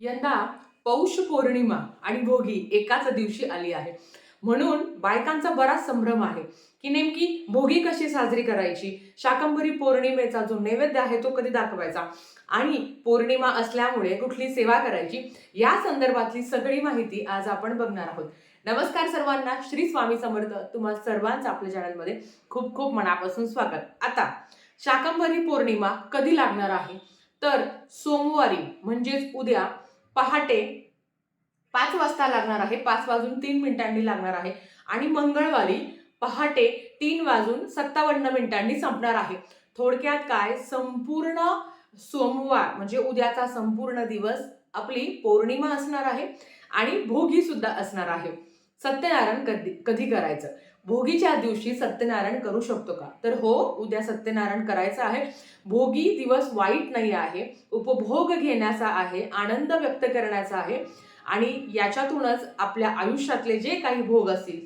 यंदा पौष पौर्णिमा आणि भोगी एकाच दिवशी आली आहे. म्हणून बायकांचा बराच संभ्रम आहे की नेमकी भोगी कशी साजरी करायची? शाकंभरी पौर्णिमेचा जो नैवेद्य आहे तो कधी दाखवायचा? आणि पौर्णिमा असल्यामुळे कुठली सेवा करायची? या संदर्भातली सगळी माहिती आज आपण बघणार आहोत. नमस्कार सर्वांना. श्री स्वामी समर्थ तुम्हा सर्वांचं आपल्या चॅनलमध्ये खूप खूप मनापासून स्वागत. आता शाकंभरी पौर्णिमा कधी लागणार आहे? तर सोमवारी म्हणजेच उद्या पहाटे पाच वाजता लागणार आहे पाच वाजून तीन मिनिटांनी लागणार आहे. आणि मंगळवारी पहाटे तीन वाजून सत्तावन्न मिनिटांनी संपणार आहे. थोडक्यात काय? संपूर्ण सोमवार म्हणजे उद्याचा संपूर्ण दिवस आपली पौर्णिमा असणार आहे आणि भोगी सुद्धा असणार आहे. सत्यनारायण कधी कधी करायचं? भोगीच्या दिवशी सत्यनारायण करू शकतो का? तर हो उद्या सत्यनारायण करायचं आहे. भोगी दिवस वाईट नाही आहे. उपभोग घेण्याचा आहे. आनंद व्यक्त करण्याचा आहे. आणि याच्यातूनच आपल्या आयुष्यातले जे काही भोग असतील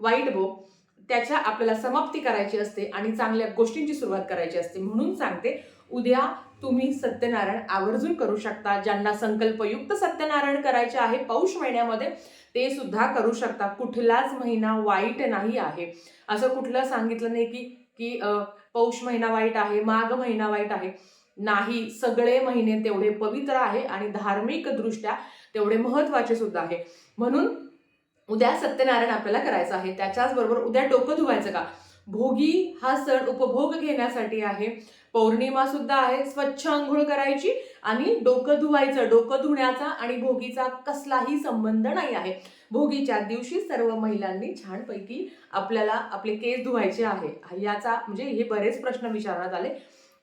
वाईट भोग त्याच्या आपल्याला समाप्ती करायची असते आणि चांगल्या गोष्टींची सुरुवात करायची असते. म्हणून सांगते उद्या तुम्ही सत्यनारायण आवर्जून करू शकता. ज्यांना संकल्पयुक्त सत्यनारायण करायचे आहे पौष महिन्यामध्ये ते सुद्धा करू शकता कुठलाच महिना वाईट नाही आहे. असं कुठलं सांगितलं नाही की की पौष महिना वाईट आहे माघ महिना वाईट आहे. नाही सगळे महिने तेवढे पवित्र आहे आणि धार्मिक दृष्ट्या तेवढे महत्त्वाचे सुद्धा आहे. म्हणून उद्या सत्यनारायण आपल्याला करायचं आहे. त्याच्याच बरोबर उद्या डोकं धुवायचं का? भोगी हा सण उपभोग घेण्यासाठी आहे. पौर्णिमा सुद्धा आहे. स्वच्छ आंघोळ करायची आणि डोकं धुवायचं. डोकं धुण्याचा आणि भोगीचा कसलाही संबंध नाही आहे. भोगीच्या दिवशी सर्व महिलांनी छानपैकी आपल्याला आपले केस धुवायचे आहे. याचा म्हणजे हे बरेच प्रश्न विचारण्यात आले.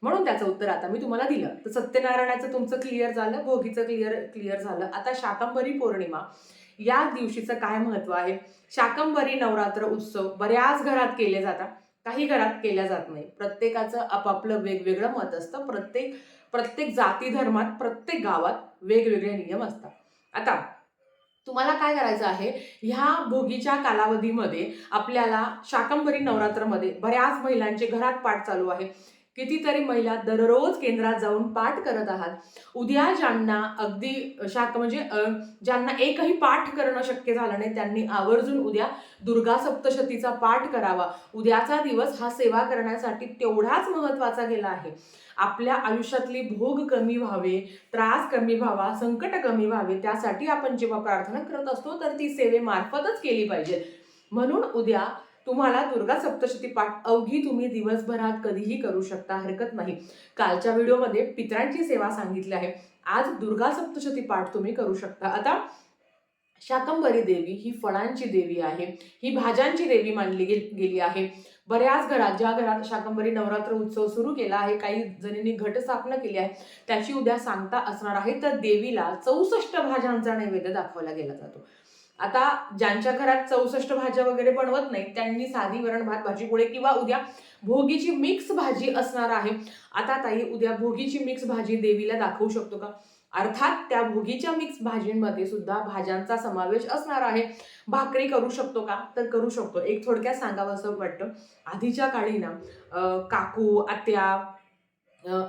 म्हणून त्याचं उत्तर आता मी तुम्हाला दिलं. तर सत्यनारायणाचं तुमचं क्लिअर झालं. भोगीचं क्लिअर क्लिअर झालं. आता शाकंभरी पौर्णिमा. या दिवशीचं काय महत्त्व आहे? शाकंभरी नवरात्र उत्सव बऱ्याच घरात केले जातात काही घरात केल्या जात नाही. प्रत्येकाचं आपापलं वेगवेगळं मत असतं. प्रत्येक प्रत्येक जाती धर्मात प्रत्येक गावात वेगवेगळे नियम असतात. आता तुम्हाला काय करायचं आहे? ह्या भोगीच्या कालावधीमध्ये आपल्याला शाकंभरी नवरात्रमध्ये बऱ्याच महिलांचे घरात पाठ चालू आहे. कितीतरी महिला दररोज केंद्रात जाऊन पाठ करत आहात. उद्या ज्यांना अगदी शाक म्हणजे ज्यांना एकही पाठ करणं शक्य झालं नाही त्यांनी आवर्जून उद्या दुर्गा सप्तशतीचा पाठ करावा. उद्याचा दिवस हा सेवा करण्यासाठी तेवढाच महत्त्वाचा गेला आहे. आपल्या आयुष्यातली भोग कमी व्हावे त्रास कमी व्हावा संकट कमी व्हावे त्यासाठी आपण जेव्हा प्रार्थना करत असतो तर ती सेवेमार्फतच केली पाहिजे. म्हणून उद्या तुम्हाला दुर्गा सप्तशती पाठ अवघी तुम्ही दिवसभरात कधीही करू शकता हरकत नाही. कालच्या व्हिडिओमध्ये पितरांची सेवा सांगितली आहे. आज दुर्गा सप्तशती पाठ तुम्ही करू शकता. आता शाकंभरी देवी ही फळांची देवी आहे. ही भाज्यांची देवी मानली गेली आहे. बऱ्याच घरात ज्या घरात शाकंभरी नवरात्र उत्सव सुरू केला आहे काही जणींनी घटस्थापना केली आहे. त्याची उद्या सांगता असणार आहे. तर देवीला चौसष्ट भाज्यांचा नैवेद्य दाखवला गेला जातो. आता ज्यांच्या घरात चौसष्ट भाज्या वगैरे बनवत नाही त्यांनी साधी वरण भात भाजी पोळी किंवा उद्या भोगीची मिक्स भाजी असणार आहे. आता ताई उद्या भोगीची मिक्स भाजी देवीला दाखवू शकतो का? अर्थात त्या भोगीच्या मिक्स भाजींमध्ये सुद्धा भाज्यांचा समावेश असणार आहे. भाकरी करू शकतो का? तर करू शकतो. एक थोडक्यात सांगावं असं वाटतं. आधीच्या काळी ना काकू आत्या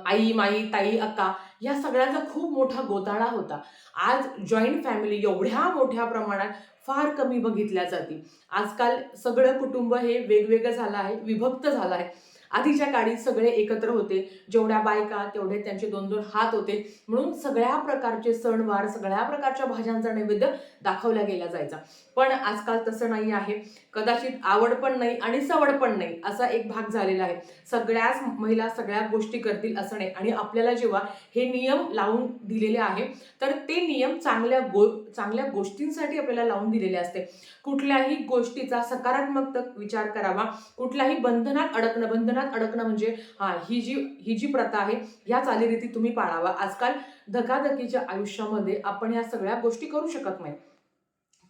आई माई ताई अक्का या सगळ्यांचा खूप मोठा गोताळा होता. आज जॉईंट फॅमिली एवढ्या मोठ्या प्रमाणात फार कमी बघितल्या जाते आजकाल सगळं कुटुंब हे वेगवेगळं झालं आहे विभक्त झालं आहे. आधीच्या काळी सगळे एकत्र होते. जेवढ्या बायका तेवढे त्यांचे दोन दोन हात होते. म्हणून सगळ्या प्रकारचे सणवार सगळ्या प्रकारच्या भाज्यांचा नैवेद्य दाखवला गेला जायचा. पण आजकाल तसं नाही आहे. कदाचित आवड पण नाही आणि सवड पण नाही असा एक भाग झालेला आहे. सगळ्याच महिला सगळ्या गोष्टी करतील असं नाही. आणि आपल्याला जेव्हा हे नियम लावून दिलेले आहे तर ते नियम चांगल्या गो चांगल्या गोष्टींसाठी आपल्याला लावून दिलेले असते. कुठल्याही गोष्टीचा सकारात्मक विचार करावा. कुठल्याही बंधनात अडकणं बंधनात अडकणं म्हणजे हा ही जी ही जी प्रथा आहे ह्या चालीरीती तुम्ही पाळावा. आजकाल धकाधकीच्या आयुष्यामध्ये आपण या सगळ्या गोष्टी करू शकत नाही.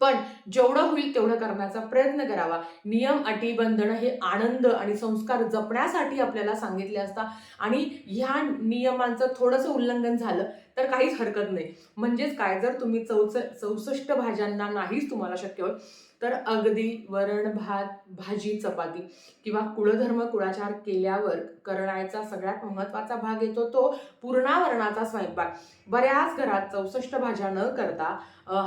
पण जेवढं होईल तेवढं करण्याचा प्रयत्न करावा. नियम अटी बंधनं हे आनंद आणि संस्कार जपण्यासाठी आपल्याला सांगितले असतात आणि ह्या नियमांचं थोडंसं उल्लंघन झालं तर काहीच हरकत नाही. म्हणजेच काय? जर तुम्ही चौच चौसष्ट भाज्यांना नाहीच तुम्हाला शक्य होईल तर अगदी वरण भात भाजी चपाती किंवा कुळधर्म कुळाचार केल्यावर करण्याचा सगळ्यात महत्त्वाचा भाग येतो तो पूर्णावरणाचा स्वयंपाक. बऱ्याच घरात चौसष्ट भाज्या न करता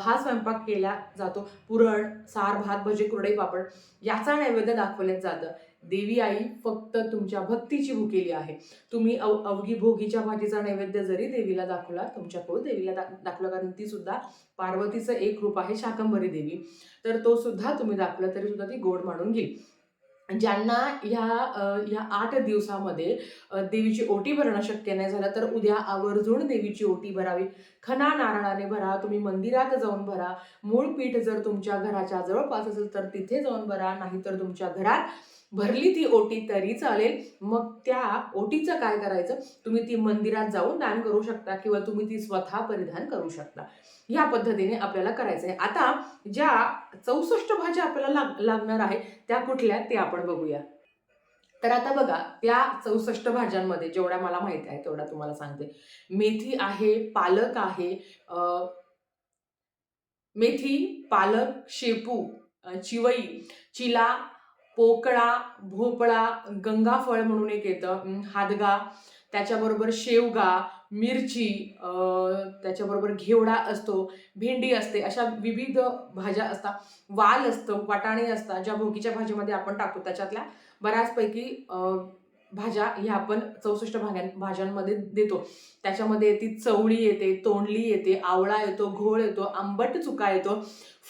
हा स्वयंपाक केला जातो. पुरण सार भात भजी कुरडई पापड याचा नैवेद्य दाखवलं जातं. देवी आई फक्त तुमच्या भक्तीची भुकेली आहे. तुम्ही अव अवघी भोगीच्या भाजीचा नैवेद्य जरी देवीला दाखवला तुमच्या कुळ देवीला दा दाखवला कारण ती सुद्धा पार्वतीचं एक रूप आहे शाकंभरी देवी. तर तो सुद्धा तुम्ही दाखवला तरी सुद्धा ती गोड मानून घेईल. ज्यांना ह्या ह्या आठ दिवसामध्ये देवीची ओटी भरणं शक्य नाही झालं तर उद्या आवर्जून देवीची ओटी भरावी. खना नारळाने भरा तुम्ही मंदिरात जाऊन भरा. मूळ पीठ जर तुमच्या घराच्या जवळपास असेल तर तिथे जाऊन भरा. नाहीतर तुमच्या घरात भरली ती ओटी तरी चालेल. मग त्या ओटीचं काय करायचं? तुम्ही ती मंदिरात जाऊन दान करू शकता किंवा तुम्ही ती स्वतः परिधान करू शकता. या पद्धतीने आपल्याला करायचं आहे. आता ज्या चौसष्ट भाज्या आपल्याला लाग लागणार आहे त्या कुठल्या ते आपण बघूया. तर आता बघा त्या चौसष्ट भाज्यांमध्ये जेवढ्या मला माहिती आहे तेवढ्या तुम्हाला सांगते. मेथी आहे पालक आहे मेथी पालक शेपू चिवई चिला पोकळा भोपळा गंगाफळ म्हणून एक येतं. हादगा त्याच्याबरोबर शेवगा मिरची त्याच्याबरोबर घेवडा असतो भेंडी असते अशा विविध भाज्या असतात. वाल असतं वाटाणे असतात ज्या भोगीच्या भाजीमध्ये आपण टाकतो त्याच्यातल्या बऱ्याचपैकी भाज्या ह्या आपण चौसष्ट भाग्यां भाज्यांमध्ये देतो. त्याच्यामध्ये ती चवळी येते तोंडली येते आवळा येतो घोळ येतो आंबट चुका येतो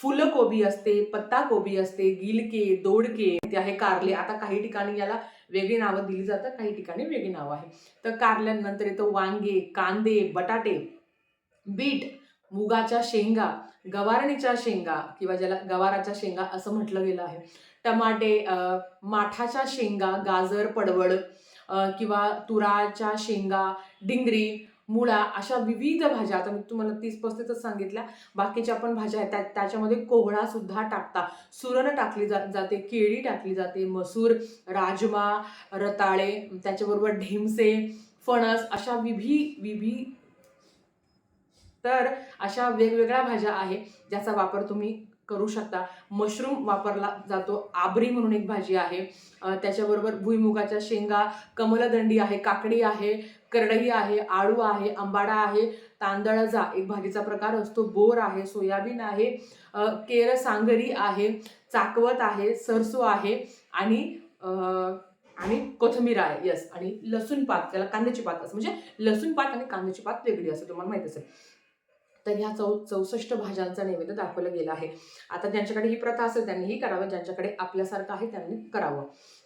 फुलकोबी असते पत्ताकोबी असते गिलके दोडके ते आहे कारले. आता काही ठिकाणी याला वेगळी नावं दिली जातात काही ठिकाणी वेगळी नावं आहे तर कारल्यानंतर येतं वांगे कांदे बटाटे बीट मुगाच्या शेंगा गवारणीच्या शेंगा किंवा ज्याला गवाराच्या शेंगा असं म्हटलं गेलं आहे. टमाटे माठाच्या शेंगा गाजर पडवळ किंवा तुराच्या शेंगा डिंगरी मुळा अशा विविध भाज्या. आता मी तुम्हाला तीस पस्तीसच सांगितल्या. बाकीच्या पण भाज्या आहेत. त्या त्याच्यामध्ये कोहळा सुद्धा टाकता. सुरण टाकली जा जाते केळी टाकली जाते मसूर राजमा रताळे त्याच्याबरोबर ढेमसे फणस अशा विभी विभी तर अशा वेगवेगळ्या भाज्या आहे ज्याचा वापर तुम्ही करू शकता. मशरूम वापरला जातो. आबरी म्हणून एक भाजी आहे. त्याच्याबरोबर भुईमुगाच्या शेंगा कमलदंडी आहे काकडी आहे करडई आहे आळू आहे आंबाडा आहे तांदळजा एक भाजीचा प्रकार असतो. बोर आहे सोयाबीन आहे केर सांगरी आहे चाकवत आहे सरसो आहे आणि आणि कोथिंबीर आहे. यस आणि लसूण पात त्याला कांद्याची पात असं. म्हणजे लसूण पात आणि कांद्याची पात वेगळी असते तुम्हाला माहीत असेल. तर ह्या चौ चौसष्ट भाज्यांचा नैवेद्य दाखवलं गेला आहे. आता ज्यांच्याकडे ही प्रथा असेल त्यांनीही करावं. ज्यांच्याकडे आपल्यासारखं आहे त्यांनी करावं.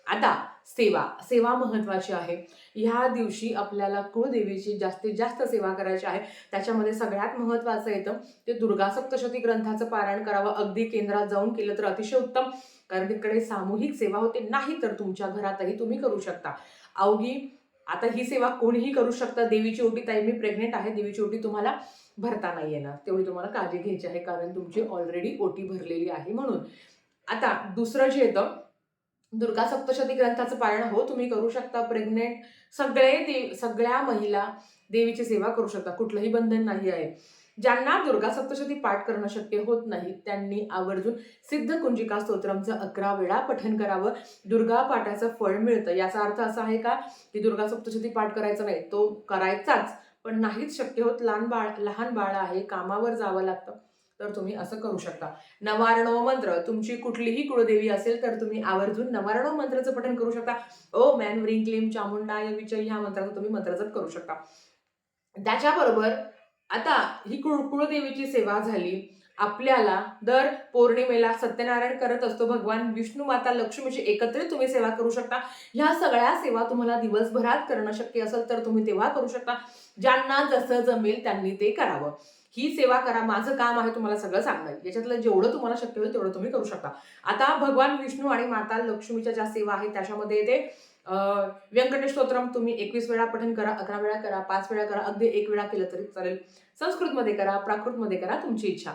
आता सेवा. सेवा महत्वाची आहे. ह्या दिवशी आपल्याला कुळदेवीची जास्तीत जास्त सेवा करायची आहे. त्याच्यामध्ये सगळ्यात महत्वाचं येतं ते दुर्गा सप्तशती ग्रंथाचं पारायण करावं. अगदी केंद्रात जाऊन केलं तर अतिशय उत्तम. कारण तिकडे सामूहिक सेवा होते. नाही तर तुमच्या घरातही तुम्ही करू शकता. अवघी आता ही सेवा कोणीही करू शकता. देवीची ओटी ताई मी प्रेग्नेंट आहे. देवीची ओटी तुम्हाला भरता नाही येणार. तेवढी तुम्हाला काळजी घ्यायची आहे कारण तुमची ऑलरेडी ओटी भरलेली आहे म्हणून. आता दुसरं जे येतं दुर्गा सप्तशती ग्रंथाचं पाळणं हो तुम्ही करू शकता प्रेग्नेंट सगळे देव सगळ्या महिला देवीची सेवा करू शकता. कुठलंही बंधन नाही आहे. ज्यांना दुर्गा सप्तशती पाठ करणं शक्य होत नाही त्यांनी आवर्जून सिद्ध कुंजिका स्तोत्रमचं अकरा वेळा पठन करावं. दुर्गा पाठाचं फळ मिळतं. याचा अर्थ असा आहे का की दुर्गा सप्तशती पाठ करायचा नाही तो करायचाच पण नाहीच शक्य होत. लहान बाळ लहान बाळ आहे कामावर जावं लागतं. तर तुम्ही असं करू शकता. नवारणो मंत्र. तुमची कुठलीही कुळदेवी असेल तर तुम्ही आवर्जून नवारणो मंत्राचं पठण करू शकता. ओ मॅन व्रिंग क्लीम चामुंडाय विजय ह्या मंत्राचं तुम्ही मंत्रजप करू शकता. त्याच्याबरोबर आता ही कुळकुळदेवीची सेवा झाली. आपल्याला दर पौर्णिमेला सत्यनारायण करत असतो भगवान विष्णू माता लक्ष्मीची एकत्रित तुम्ही सेवा करू शकता. ह्या सगळ्या सेवा तुम्हाला दिवसभरात करणं शक्य असेल तर तुम्ही तेव्हा करू शकता. ज्यांना जसं जमेल त्यांनी ते करावं. ही सेवा करा माझं काम आहे तुम्हाला सगळं सांगणं याच्यातलं जेवढं तुम्हाला शक्य होईल तेवढं तुम्ही करू शकता. आता भगवान विष्णू आणि माता लक्ष्मीच्या ज्या सेवा आहेत त्याच्यामध्ये येते व्यंकटेश स्तोत्रम तुम्ही एकवीस वेळा पठन करा अकरा वेळा करा पाच वेळा करा अगदी एक वेळा केलं तरी चालेल. संस्कृतमध्ये करा प्राकृतमध्ये करा तुमची इच्छा.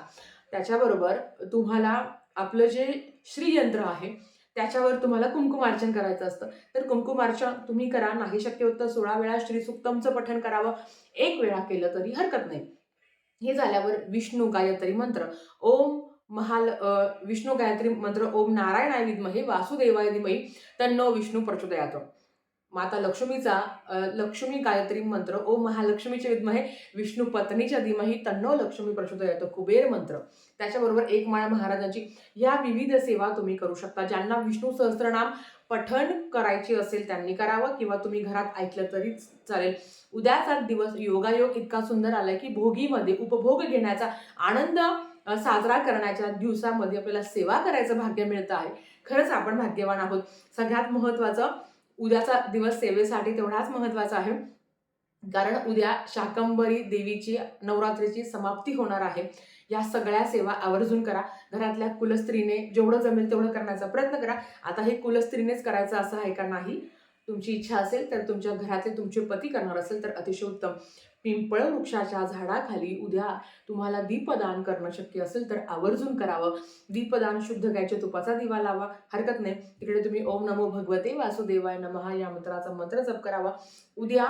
त्याच्याबरोबर तुम्हाला आपलं जे श्रीयंत्र आहे त्याच्यावर तुम्हाला कुंकुमार्चन करायचं असतं. तर कुंकुमार्चन तुम्ही करा नाही शक्य होतं सोळा वेळा श्री सुक्तमचं पठण करावं. एक वेळा केलं तरी हरकत नाही. हे झाल्यावर विष्णू गायत्री मंत्र. ओम महाल विष्णू गायत्री मंत्र ओम नारायणाय विद्महे वासुदेवाय धीमहि तन्नो विष्णू प्रचोदयात. माता लक्ष्मीचा लक्ष्मी गायत्री मंत्र ओम महालक्ष्मीचे विद्महे विष्णू पत्नीच्या धीमही तन्नो लक्ष्मी प्रचोदयात कुबेर मंत्र. त्याच्याबरोबर एक माळ महाराजांची या विविध सेवा तुम्ही करू शकता ज्यांना विष्णू सहस्त्रनाम पठण करायची असेल त्यांनी करावं किंवा तुम्ही घरात ऐकलं तरी चालेल. उद्याचा दिवस योगायोग इतका सुंदर आलाय की भोगीमध्ये उपभोग घेण्याचा आनंद साजरा करण्याच्या दिवसामध्ये आपल्याला सेवा करायचं भाग्य मिळतं आहे. खरंच आपण भाग्यवान आहोत. सगळ्यात महत्त्वाचं उद्याचा दिवस सेवेसाठी तेवढाच महत्त्वाचा आहे. कारण उद्या शाकंबरी देवीची नवरात्रीची समाप्ती होणार आहे. या सगळ्या सेवा आवर्जून करा. घरातल्या कुलस्त्रीने जेवढं जमेल तेवढं करण्याचा प्रयत्न करा. आता हे कुलस्त्रीनेच करायचं असं आहे का नाही? तुमची इच्छा असेल तर तुमच्या घरातले तुमचे पती करणार असेल तर अतिशय उत्तम. पिंपळ वृक्षाच्या झाडाखाली उद्या तुम्हाला दीपदान करणं शक्य असेल तर आवर्जून करावं. दीपदान शुद्ध गायच्या तुपाचा दिवा लावा. हरकत नाही. तिकडे तुम्ही ओम नमो भगवते वासुदेवाय नमः या मंत्राचा मंत्र जप करावा. उद्या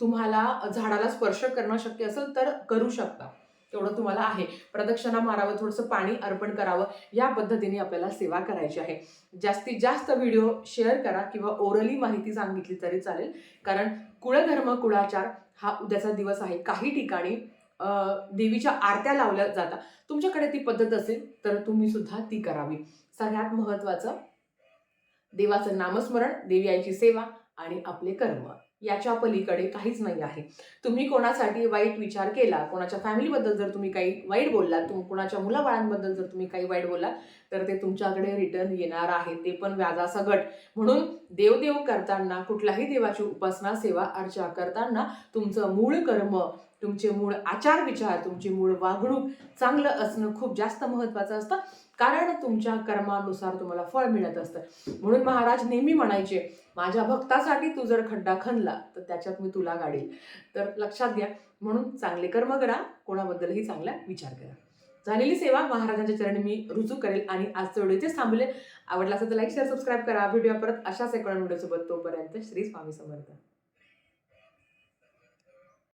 तुम्हाला झाडाला स्पर्श करणं शक्य असेल तर करू शकता. तेवढं तुम्हाला आहे. प्रदक्षिणा मारावं थोडंसं पाणी अर्पण करावं या पद्धतीने आपल्याला सेवा करायची आहे. जास्तीत जास्त व्हिडिओ शेअर करा किंवा ओरली माहिती सांगितली तरी चालेल. कारण कुळधर्म कुळाचार हा उद्याचा दिवस आहे. काही ठिकाणी देवीच्या आरत्या लावल्या जातात. तुमच्याकडे ती पद्धत असेल तर तुम्ही सुद्धा ती करावी. सगळ्यात महत्त्वाचं देवाचं नामस्मरण देवी आईची सेवा आणि आपले कर्म. याच्या पलीकडे काहीच नाही आहे. तुम्ही कोणासाठी वाईट विचार केला कोणाच्या फॅमिलीबद्दल जर तुम्ही काही वाईट बोललात तुम कोणाच्या मुलाबाळांबद्दल जर तुम्ही काही वाईट बोललात तर ते तुमच्याकडे रिटर्न येणार आहे. ते पण व्याजासकट म्हणून देवदेव करताना कुठल्याही देवाची उपासना सेवा अर्चा करताना तुमचं मूळ कर्म तुमचे मूळ आचार विचार तुमची मूळ वागणूक चांगलं असणं खूप जास्त महत्त्वाचं असतं. कारण तुमच्या कर्मानुसार तुम्हाला फळ मिळत असतं. म्हणून महाराज नेहमी म्हणायचे माझ्या भक्तासाठी तू जर खड्डा खणला तर त्याच्यात मी तुला गाडील. तर लक्षात घ्या म्हणून चांगले कर्म करा कोणाबद्दलही चांगला विचार करा. झालेली सेवा महाराजांच्या चरणी मी रुजू करेल आणि आजचं व्हिडिओ इथेच थांबले आवडला असेल तर लाईक शेअर सबस्क्राईब करा. व्हिडिओ परत अशाच एकोणा व्हिडिओसोबत. तोपर्यंत श्री स्वामी समर्थ.